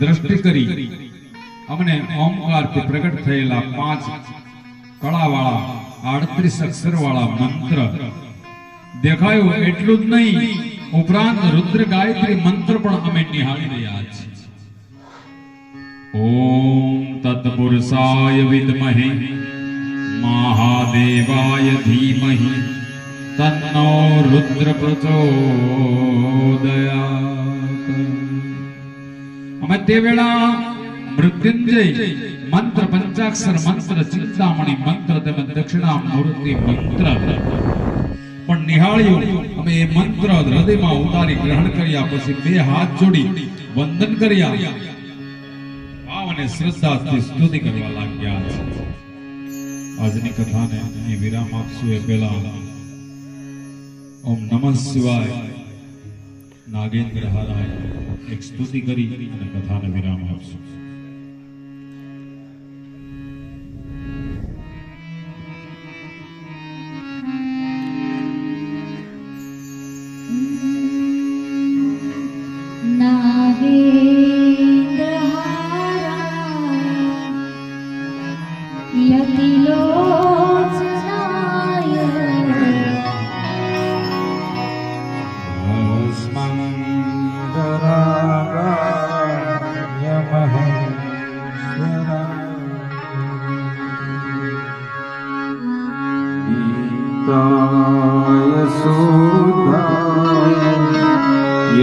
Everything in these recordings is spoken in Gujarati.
દ્રષ્ટિ કરી અમને ઓમકારથી પ્રગટ થયેલા પાંચ કળાવાળા, આડત્રીસ અક્ષરવાળા મંત્ર. દેખાયો એટલું જ નહીં, ઉપરાંત રુદ્ર ગાયત્રી મંત્ર પણ અમે નિહાળી રહ્યા છીએ. ઓમ તત્પુરુષાય વિદ્મહે, મહાદેવાય ધીમહિ, તન્નો રુદ્ર પ્રચોદયાત અમે તે વેળા મૃત્યુંજય મંત્ર પંચાક્ષર મંત્ર ચિંતામણી મંત્ર તેમજ દક્ષિણા મૂર્તિ મંત્ર પણ નિહાળ્યો અમે એ મંત્ર હૃદયમાં ઉતારી ગ્રહણ કર્યા પછી બે હાથ જોડી વંદન કર્યા ભાવ અને શ્રદ્ધાથી સ્તુતિ કરવા લાગ્યા આજની કથાને અહીં વિરામ આપશું એ પહેલા ઓમ નમઃ શિવાય નાગેન્દ્ર હારાય એક સ્તુતિ કરી અને કથાને વિરામ આપશું.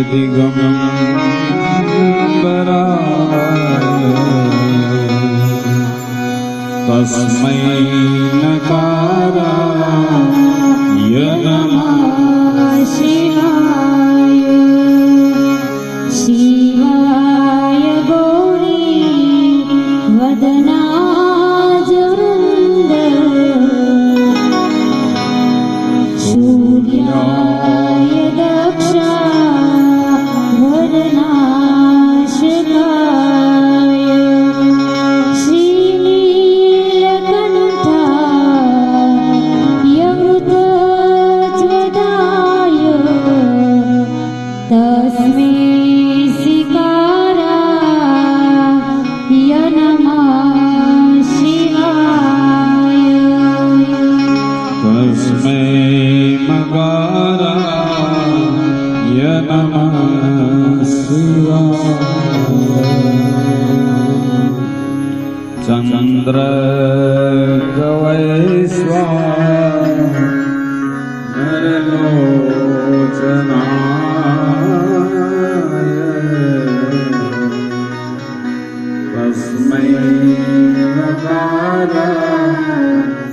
अधिगमम् परा तस्मै नकार तस्मै मकाराय नमः शिवाय चन्द्र गवैस्वा नरलोचनाय तस्मै नकाराय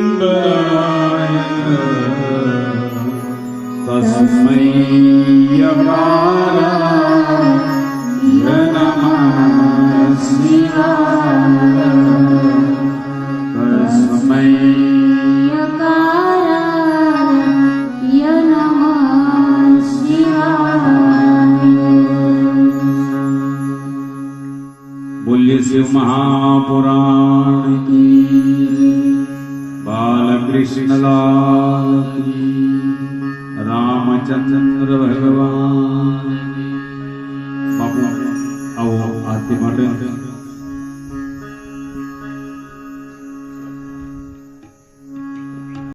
यदिगम्बराय तस्मै यकाराय नमः शिवाय શિવ મહાપુરાણ બાલકૃષ્ણલાલ રામચંદ્ર ભગવાન બાપુ આવો આરતી માટે